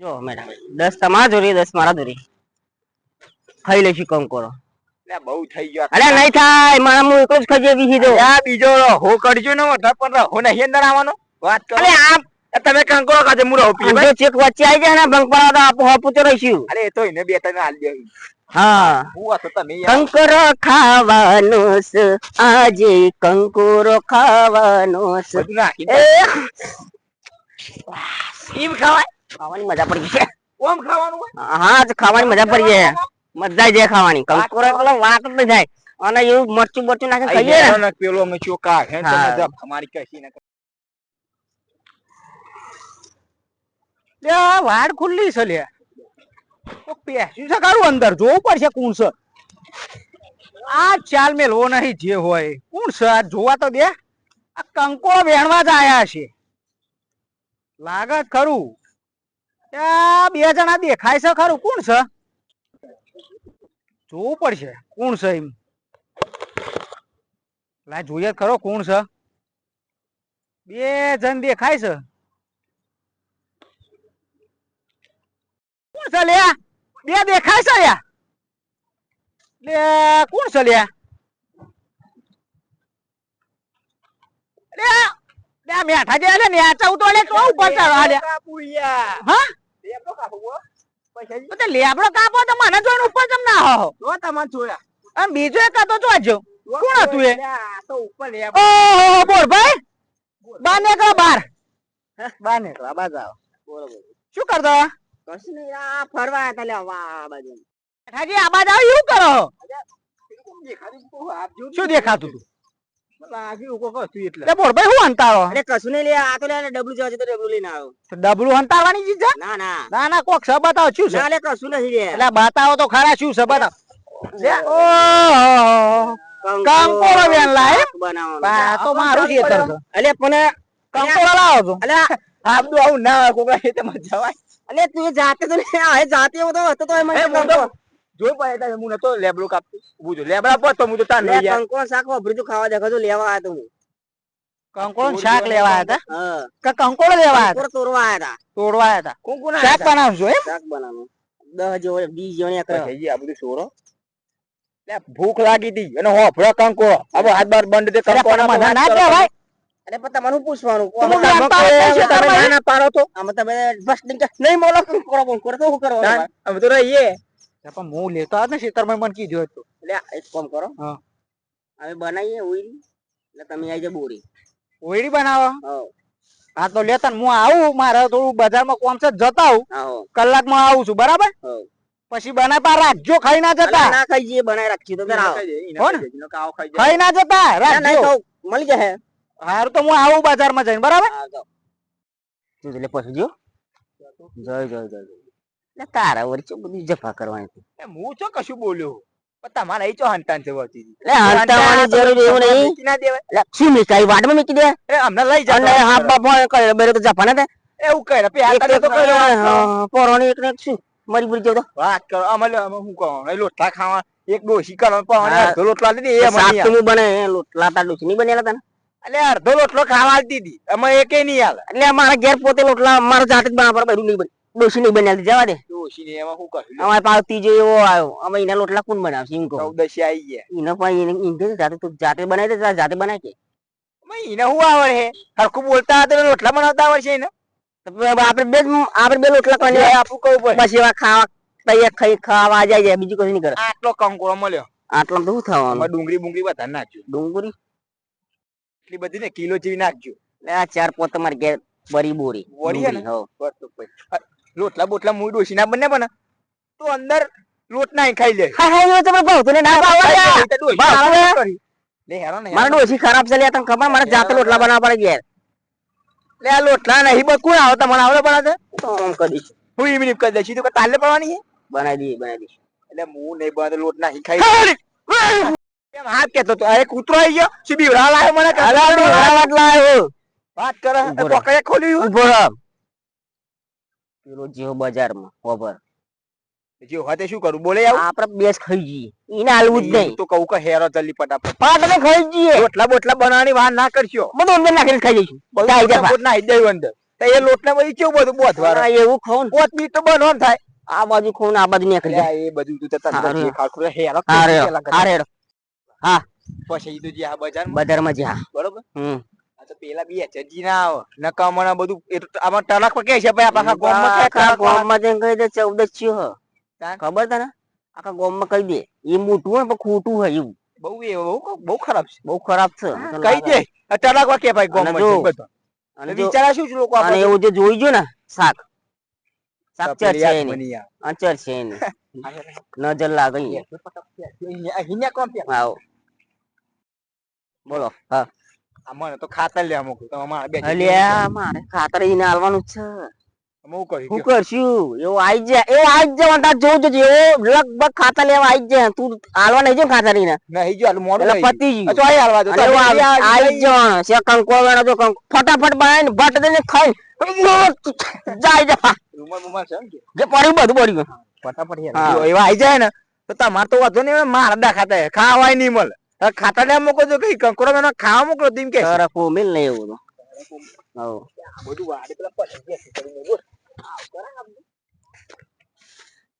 જો મેડમ. દસ તમારા જોરી દસ મારા જોડી. ખાઈ લઈશું કંકોરો લે બહુ થઈ ગયો અરે નહીં થાય. મારા હું એકલો જ ખાઈ બીજી દો આ બીજો હો કરજો ને મોઢા પર હો નહીં અંદર આવવાનો? વાત કરો. અરે આ તમે કંકોડો કાજે મુરો પીએ જો ચેક વચ્ચે આવી જાય ને બંક પર તો આપો હપુતો રહીશું. અરે એ તો એને બે ત્રણ હાલ દે હા. હું હતો તમે યાર. કંકોરો ખાવાનો છે. આજે કંકોરો ખાવાનો છે. એ. ખવાય? ખાવાની મજા પડી ગઈ. ઓમ ખાવાનું હા તો ખાવાની મજા પડી જાય. મજા જાય ખાવાની. કંકોરો એટલે વાત જ જાય. અને એવું મરચું બરચું નાખે ખાઈએ ને. પેલો અમે ચોકા હે હા. તમે અમારી કશી ના લે વાડ ખુલ્લી છે લે. તો પેસ્યું છે કારું અંદર? જોવું પડશે કોણ છે. આ ચાલ મેલવો નહીં જે હોય. કોણ છે? આ જોવા તો દે. આ કંકો વેણવા જ આયા છે. લાગે જ ખરું. બે જણા દેખાય છે ખરું. કોણ છે? જોવું પડશે. કોણ છે એમ? લા જોઈએ ખરો કોણ છે. બે જણ દેખાય છે. કોણ છે લ્યા? બે દેખાય છે લ્યા. લે કોણ છે લ્યા? લે લે મેઠા જે ને ઉતો તો ઉપર ચાલો લે હા? કાપો હો. પૈસા તો લેબડો કાપો તો મને જોઈને ઉપર જમ ના હો? તમને જોયા. અને બીજો એક હતો જોજો કોણ હતું એ? તો ઉપર લેબડો. ઓહો ભાઈ. બાર નીકળો બાર બાર નીકળો બાર જાઓ. બરોબર. શું કરતો? કશું નહીં આ ફરવા હતા લે આ બાજુ. મેઠાજી આ બાજુ આવો એવું કરો. કોમ દેખાતું તો? હાથ જોડું. શું તું લાગ્યું કોક હતું એટલે લે ભાઈ હું અંતારો અરે કશું નહીં લે આ તો લે ડબલું જવા તો ડબલું લઈને આવ્યો. ડબલું અંતારવાની ચીજ છે? ના ના. ના ના કોક છે બતાવો શું છે? ના લે કશું નથી લે. એટલે બતાવો તો ખરા શું છે બતાવો લે, ઓહો કંકોડો બેન લાય. બનાવવાનો તો મારું ખેતર છે અલે પણ કંકોડો લાવો છો અલે આબડું આવું ના હોય ખેતરમાં જવાય અલે તું જાતે તો જાતે તો હતો તો હું જોઈ પડે એટલે હું નતો લેબડો કાપતો ઉભું છું. લેબડા પર તો હું તો તાર લઈ નહીં કંકોણ શાક વાપરી તું ખાવા દેખો તો લેવા આવ્યો તો હું. કંકોણ શાક લેવા આયા હતા? કે કંકોણ લેવા આયા કંકોડ તોડવા આયા હતા. તોડવા આયા હતા. કોણ કોણ શાક આયા બનાવશો એમ. શાક બનાવવાનું દસ જેવો બીસ જેવો ને હતા? પછી આ બધું છોરો લે, ભૂખ લાગી હતી અને હોફળો કંકો હવે હાથ બાર બંધ દે પણ પર ના કરો. કહેવાય અરે પણ તમારે પૂછવાનું? તમે ના ના પાડો તો. આમાં તમે બસ નહીં મોલો કંકોડો કરો તો શું કરવાનું અમે તો રહીએ. પણ હું લેતો આવ્યો ને ખેતરમાં મને કીધું હતું. લે એક કામ કરો. હા. અમે બનાવીએ ઉઈ એટલે તમે આવી જાવ બોરી. ઓઈડી બનાવો? હા. તો લેતા હું આવું મારે થોડું બજારમાં કોમ છે જતા આવું. આવો કલાકમાં આવું છું બરાબર? પછી બનાય પા રાખજો ખાઈ ના જતા. ના ખાઈ જઈએ બનાય રાખીએ તો જરા. ખાઈ ના જતા રાખજો. મળી જશે. હારું તો હું આવું બજારમાં જઈને બરાબર? એટલે પછી જો. જય જય જય. જય. તારા વર છે બધું જફા કરવાની. હતી. એ હું છો કશું બોલ્યો? પણ તમારે અહીં ચો હંતાન છે વળતી એટલે હંતાવાની જરૂર એવું નહીં. ના દેવાય. એટલે શું મીકાઈ વાડમાં મૂકી દે? એ અમને લઈ જા અને હા બાપા કરે બેરે તો જફા ના દે એવું કરે પે આ તો કરે વાત કરો. પોરોની એક ને શું? મરી બુરી જતો વાત કરો. અમારે હું કહું? એ લોટલા ખાવા. એક ડોશી કરવાનું પણ અડધો લોટલા દીધી એ તો બને? લોટલા તા નહીં બનેલા તને? એટલે અડધો લોટલો ખાવા હતી અમે એકે નહીં હાલ એટલે મારા ઘેર પોતે લોટલા મારા જાતે જ પડે બધું નહીં બને ડોશી નહીં બનેલી જવા દે. ડોશી ને એમાં શું કર્યું? અમારે પાછો ત્રીજો એવો આવ્યો. અમે એના લોટલા કોણ બનાવશે એમ કહો. આવી ગયા. એનો પણ એને જાતે તું જાતે બનાવી દે જાતે બનાવી કે. એને શું આવડે? હે સરખું બોલતા હતા લોટલા બનાવતા આવડશે એને? આપણે બે આપણે બે લોટલા એટલે આપું કહું પડે પછી એવા ખાવા તૈયાર ખાઈ ખાવા જાય જાય. બીજું કશું નહીં કરે. આટલો કંકોળો મળ્યો. આટલા તો શું થવાનું? ડુંગળી બુંગળી બધા નાખજો ડુંગળી? એટલી બધી ને કિલો જેવી નાખજો આ ચાર પોત તમારે ઘેર બરી. બોરી બોરી હે ને? હો. લોટલા બોટલા મુઈ ડોસી ના બને પણ તો અંદર લોટ નાઈ ખાઈ લે. હા હા એ તમે ભાવ તને ના ભાવે લે. હેરાન ને મારા હેરાન. ખરાબ છે લે તને ખબર? મારે જાતે લોટલા બનાવવા પડે યાર લે આ લોટલા નહીં બસ કોણ આવતા મને આવડે તો આમ કરી દઈશું. હું ઈ કરી દઈશ. ઈ તો કે તાલે પડવાની છે? બનાવી દઈએ બનાવી દઈશું. એટલે હું નહીં બનાવે લોટ નાખી ખાઈ કેમ? હાથ કેતો તો. આ કૂતરો આવી ગયો. શું બીવડા લાવ્યો મને? ડોહા વાટલા વાત કરે. પકડે ખોલ્યું. ઊભો પેલો જેવો બજારમાં ખબર જે હાથે શું કરું? બોલે આવું. આપણે બેસ ખાઈ જઈએ. એને હાલવું જ નહીં. તો કહું કે હેરો જલ્દી ફટાફટ. અમે ખાઈ જઈએ. રોટલા બોટલા બનાવવાની વાત ના કરશો. બધું અંદર નાખીને ખાઈ જઈશું. બધું આઈ નાખી દેવું અંદર. તો એ લોટ ને પછી કેવું બધું બોધવાનું વાર એવું ને. પોત બી તો બનવાનું થાય. આ બાજુ ખાઉં આ બાજુ નીકળી જાય. એ બધું તું તને ખાવું હોય, હેરો હા હા. પછી તો જે આ બજારમાં બજારમાં જા બરોબર? હમ. તો પેલા બી HSG ના આવે. નકા બધું એ તો આમાં ટલાક પર કે છે ભાઈ આખા ગામમાં કે આખા ટલાક જઈને કહી દે ચૌદ જ હ. ખબર તને? આખા ગામમાં કહી દે. એ મોટું હોય પણ ખોટું હોય એવું. બહુ એ બહુ બહુ ખરાબ છે. બહુ ખરાબ છે. કહી દે. આ પર કે ભાઈ ગામમાં જો, અને જો- વિચારા શું લોકો આપણે એવું જે જોઈ ગયું ને શાક. શાક છે એની. બની છે એની. નજર લાગે ઈ. અહીંયા- કોણ આવો. બોલો હા. મને તો ખાતર લેવા મોકલું. તમે મારા બે અલ્યા મારે ખાતર ઈને આલવાનું છે. હું કર્યું શું કરશું? એવું આઈ જાય એવું આઈ જાય તાર જોવું જોજે એવો લગભગ ખાતર લેવા આઈ જાય. તું આલવા નહીં જો ખાતર એને નહીં જો આલું મોડું એટલે પતી ગયું. તો અને અહીં હાલવા દો. તો એવું હવે આવે, આ આઈ જવાનું છે કંકો વેણો જો કંકો. ફટાફટ ભટ દઈને ખાઈ. જાય જા રૂમાલ બુમાલ છે જે પડ્યું બધું પડ્યું ફટાફટ એવા આઈ જાય ને તો તમારે તો વાંધો નહીં મારા દા ખાતા ખાવાય નહીં મળે. ખાતા ને મોકલો છો કઈ કંકરો મેનો ખાવા મોકલો તો કે? એવું તો. બધું વાડી પેલા કરીને બોલ.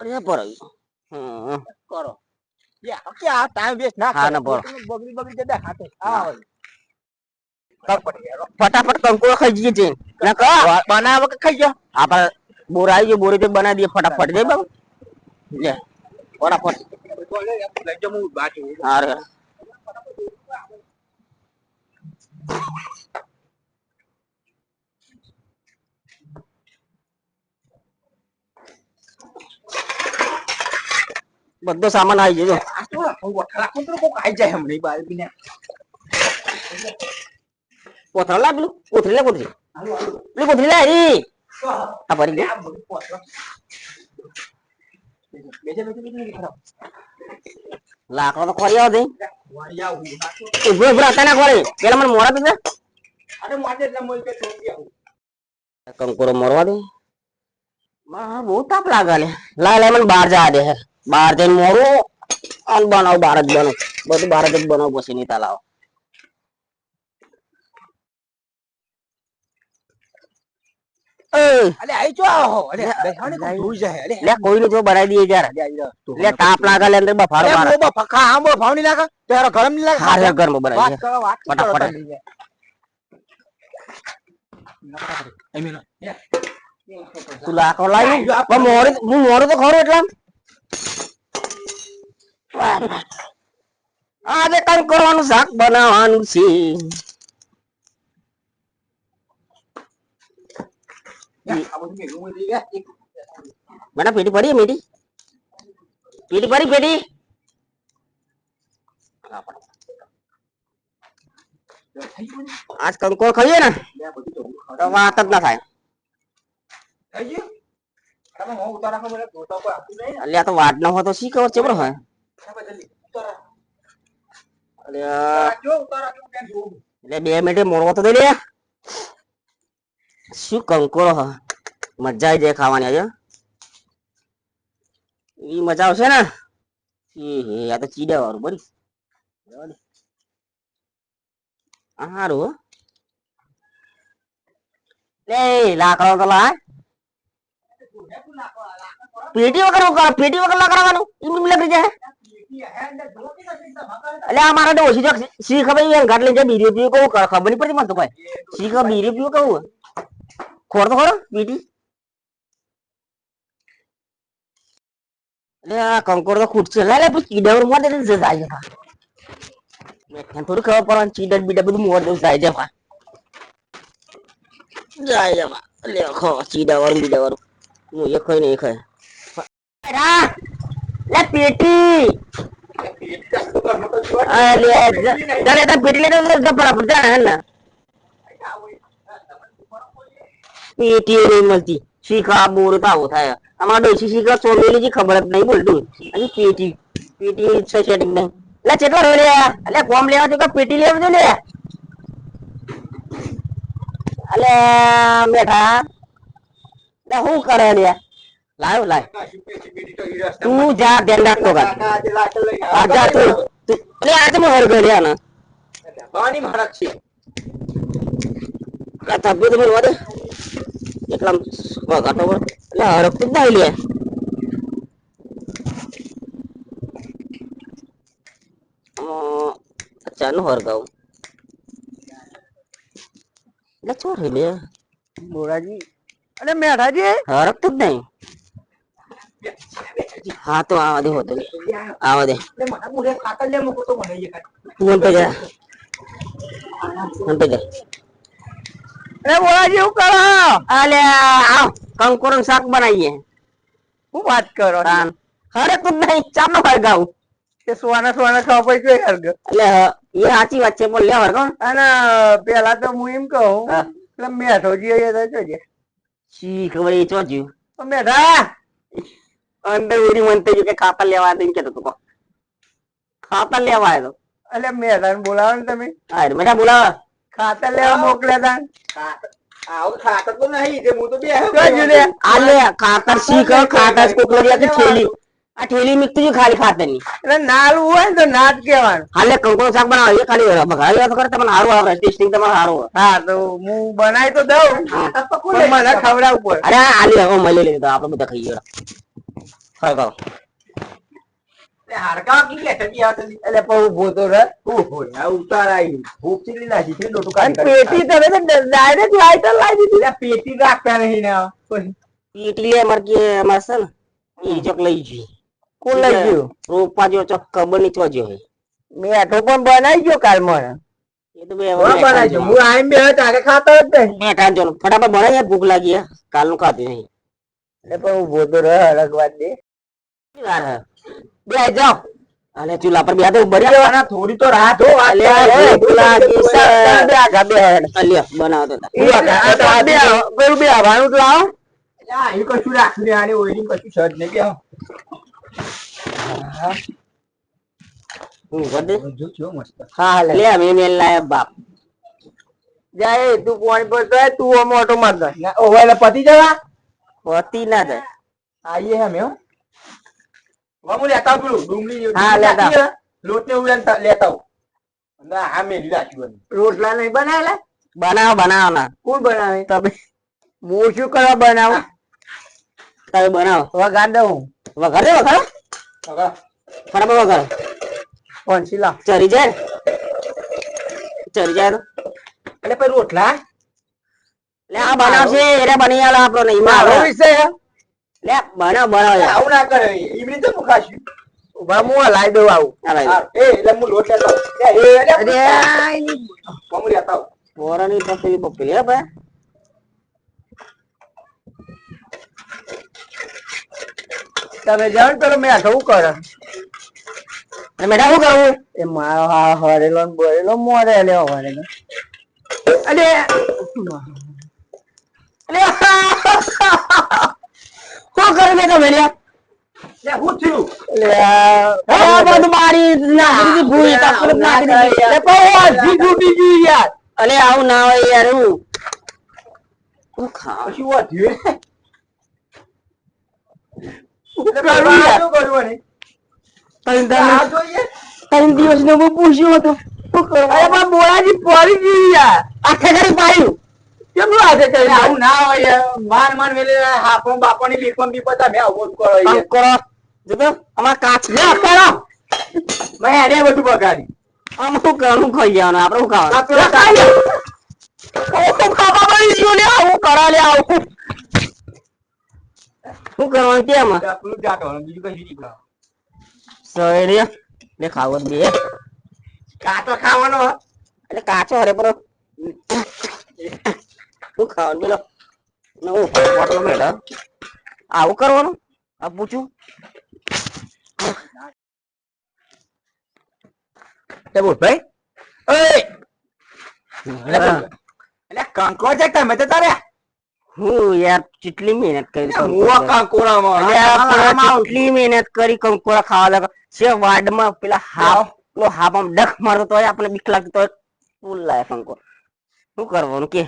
અરે પડ્યું હમ. કરો. યાર, કે આ ટાઈમ વેસ્ટ ના કરો. બગડી બગડી જતા ખાતે આ ફટાફટ યાર. ખાઈ જઈએ છે બનાવ કે ખાઈ ગયો આપણે બોર આવી ગયો બોરી તો બનાવી દઈએ ફટાફટ. દે બાબુ. લે. ફટાફટ. લઈ જાઉં હું બધો સામાન આવી જજો આ શું રાખું? વઠલા રાખું તો કોક જાય હમણાં બાર બીને. કોથળા લા પેલું? કોથળી લે કોથળી. પેલી કોથળી લે હરી. આ? ભરી ગયા બેજે બેજે બેસે, ખરાબ. લાકડો તો ખોરી આવો દઈ. ઊભો ઊભો હતા ના ખોરી પેલા મને મોડા તું. કંકોરો મોરવા દે. મારા બહુ તાપ લાગે લે. લાય લાય મને બહાર જવા દે બહાર જઈને મોરું. અને બનાવ બહાર જ બનાવ. બધું બહાર જ બનાવ પછી નહીં તાલાવ. અલે આઈ જો આવો. અલે લે, બેસાડો ને, જાય. અલે લે કોઈ નહીં બનાવી દઈએ યાર અલે આઈ જાઓ. લે તાપ લાગે લે અંદર બફારો મારે બહુ બફા- આમ બહુ ભાવ લાગે? તારો ગરમ નહીં લાગે? હારે ઘરમાં બનાવી વાત કરો, ફટાફટ. તમે. મેલો. તું લાકડો લાવી પણ મોરું હું મોરું તો ખરું એટલે આજે કઈ કરવાનું શાક બનાવવાનું છે આ બધું મેલું મેલું લઈ ગયા. એક- મેડમ પેટી પડી હે મેટી પેટી પડી પેટી થઈ ગયું ને? આજ કંકોર ખાઈએ ને લે, બધું જવું. તો વાત જ ના થાય. થઈ ગયું? તમે હું આજ ખબર ખાઈએ ને? એટલે આ તો વાટ ન હોય તો શી ખબર ચેવડો હોય. જો બે મિનિટે મોરવો તો દે. લે શું કંકોરો હ? મજા આવી જાય ખાવાની આજે. એ મજા આવશે ને? એ આ તો ચીડા વાળું બરી હારું લે, લાકડો તો લા પેટી વગર પેટી વગર લાકડાવાનું ઈમ લાગી જાય. એટલે આ મારા ઓછી જોક ભાઈ ઘાટ લઈને બીરી પીવું, કહું, ખબર નહીં પડતી મને તો ભાઈ શીખ બીરી પીવું, કહું. ખોર તો ખરો બીટી કંકોર તો ખૂટશે લે લે પછી કીડા મોર દે દે જાય છે મેં થોડી ખબર પડવાની ચીડા બીડા બધું મોર દે જાય છે ભા જાય છે ભા લે ખો ચીડા વાળું બીડા વાળું હું એ ખાઈ ને એ ખાય લે પેટી અરે તો પેટી લઈને તો બરાબર જાણે ને નહીં મળતી. શીખા બોરતા આવું થાય. અમારા ડોસી શીખા ચોમેલી જે ખબર જ નહીં બોલતું. અને પેટી પેટી છે સેટિંગ નહીં એટલે કેટલો રો લે એટલે ફોર્મ લેવા તો કે પેટી લેવા જો લે? અલે બેઠા. એટલે શું કરે લે? લાવ લાવ તું જા ધ્યાન રાખતો કર આજા તું. એટલે અલે હું હર ગયો ના પાણી મારા છે. તબિયત બોલવા વધે. એટલા પર એટલે હરખતું જ નહીં લે ચાનું હરગાવું એટલે ચો રે લે બોરાજી અરે મેઠાજી હરખતું જ નહીં હા તો આવા દે હોતો આવા દે. તું એમ જા એમ પે જા અરે બોલા જેવું કરો? અલે આવ કંકોરન શાક બનાવીએ. હું વાત કરો? અરે તું નહીં ચાલો હરગાવું કે સુવાના સુવાના ખાવા પછી કઈ હરગ એટલે એ સાચી વાત છે બોલ લે હરગાવ અને પેલા તો હું એમ કહું. એટલે મેઠોજી અહીંયા તો જોજે. શી ખબર એ ચોજ્યું મેઠા. અંદર ઉરી મનતે જો કે ખાતર લેવા દે કેતો તો ખાતર લેવા આવ્યો એટલે મેઠાને બોલાવો ને તમે. હા બેટા બોલાવા. ખાતર લેવા મોકલ્યા તા. આવું ખાતર તો નહીં તે હું તો બે આ લે ખાતર શીખ ખાતર કોકલો કે થેલી. આ થેલી મિક્તી ખાલી ખાતરની એટલે નાલું હોય ને તો ના જ કહેવાનું. હાલે શાક બનાવે એ ખાલી બગાડી. તો કરે તમને સારું આવડે ટેસ્ટિંગ તમારે સારું હા તો હું બનાવી તો દઉં. મને ખવડાવવું પડે. અરે આ હવે મળી લીધું. આપણે બધા ખાઈ ગયા હરગાવ પેટી રાખતા નહીં ને આ. પીટલી લે માર કે અમાર છે ને? ઈ ચોક લઈ જઈ કોણ લઈ ગયું? રોપા જો ચોક ખબરની ચોજો મેઠો પણ બનાવી ગયો કાલ મને. એ ખાતો ફટાફટ બનાવી ભૂખ લાગી કાલ કાલનું ખાધું નહીં. એટલે પણ ઊભો તો રહે દે કેટલી વાર હે? બે જાઓ. અને ચૂલા પર બે તો બરી થોડી તો તો આમ. હું. તું તું પતી જવા? હોતી ના જાય. આઈએ હે મેં હો. હું લેતા આવું પેલું ડુંગળી. હા, લેતા. હે, લોટને ઉડાન તા- લેતા આવું. ના, આ મેલી રાખ્યું. રોટલા નહીં બનાવેલા બનાવો બનાવો ના કોણ બનાવે તમે હું શું કરવા બનાવું તમે બનાવો વઘાર દઉં વઘાર દે વઘાર બરાબર વઘાર પંછી લાવ ચરી જાય ને? ચરી જાય એટલે પછી રોટલા એટલે આ બનાવશે એને બની આલો આપણો નહીં વિષય હે. લે બનાવ બનાવ આવું ના કરે ઈમની તો મુખાશું ઊભા હું લાઈ દઉં આવું એ એટલે હું લોટ લેતો અરે આ એની- હું પાસે પપલી હે ભાઈ તમે જાણ કરો મેં આવું શું કરે અને શું કરવું એ મારો હા હરેલો બોરેલો મોરે લેવો હરેલો અરે શું કરે બેટા હું થયું? એટલે આ- આ બધું મારી નાખી ભૂલ તકલીફ નાખી પણ હજી તૂટી ગયું યાર. અલે આવું ના હોય યાર હું. હું. શું કરવું ત્રણ દિવસનું પૂછ્યું હતું. બોલાજી પડી ગયું યાર. આખે ઘડી પાડ્યું કેમનું આજે એટલે આવું ના હોય. માન માન વેલે હાપો બાપાની ની બીપા તમે આવું જ કરો કામ કરો. જોતો અમાર કાચ લે કરો. મે અરે બધું બગાડી. આમ શું કરું ખાઈ જવાનું આપણે હું ખાવાનું. હું ખાવા પડી ગયું લે આવું કરો લે આવું શું? કરવાનું કેમ આમાં? પેલું જ ગાંઠવાનું, બીજું કઈ નહીં. સહેલી લે ખાવો બે. કાચો ખાવાનો એટલે કાચો હરે પર શું ખાવાનું? બોલો બોટલ મેળા આવું કરવાનું? આ પૂછું? ભાઈ. એટલે કંકો છે તમે તો તારે? હું યાર કેટલી મહેનત કરી હું આ કંકોડામાં કેટલી મહેનત કરી કંકોડા ખાવા લાગે છે વાડમાં પેલા હાફ આમ ડખ મારતો તોય આપણે બીક લાગતો હોય. ફૂલ લાય કંકો શું કરવાનું કે?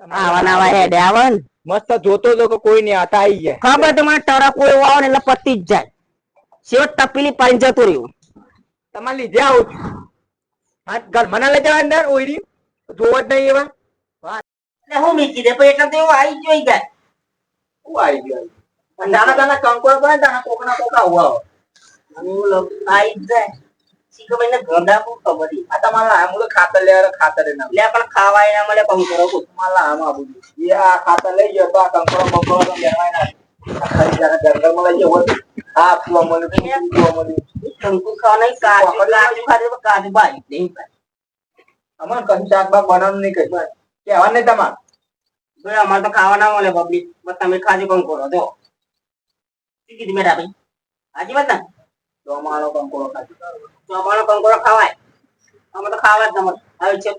આવા નાવા હેડે આવે ને મસ્ત જોતો તો કોઈ નહીં આતા આવી જાય ખબર તમારે ટરા કોઈ આવો ને એટલે પતી જ જાય. સેવટ તપેલી પાણી જતું રહ્યું. તમારે લીધે આવું છું. હા ઘર મને લઈ જવા અંદર ઓઈરી જોવો જ નહીં એવા. એટલે હું મીકી દે પછી એટલે તો એવું આવી જોઈ જાય શું આવી ગયું. નાના નાના કંકોડો પડે ને નાના કોકના કોકા આવું હું આવી જાય. શીખો ને ગંદા બહુ ખબર આ તમારા આમ તો ખાતર લેવા ખાતર ના એટલે પણ ખાવાય ના મળે પણ કરો તમારા આમ આ બધું એ આ ખાતર લઈ ગયો તો આ કંકરો બંકોડો તો લેવાય ના. લઈ આ પેલું પીવા કંકુ ખાવા નહીં કાજુ કાજુ ખાધે કાજુ બારી નહીં ભાઈ. અમારે કશું શાક બનાવવાનું નહીં કઈ. કહેવા નહીં તમારે. અમારે તો ખાવા ના મળે પબ્લિક બસ તમે ખાજો કંકોડો જો. કીધું મેડા ભાઈ? હાજી વાત ને? અમારો કંકોડો તો અમારો કંકોડો ખવાય? અમે તો ખાવા જ ન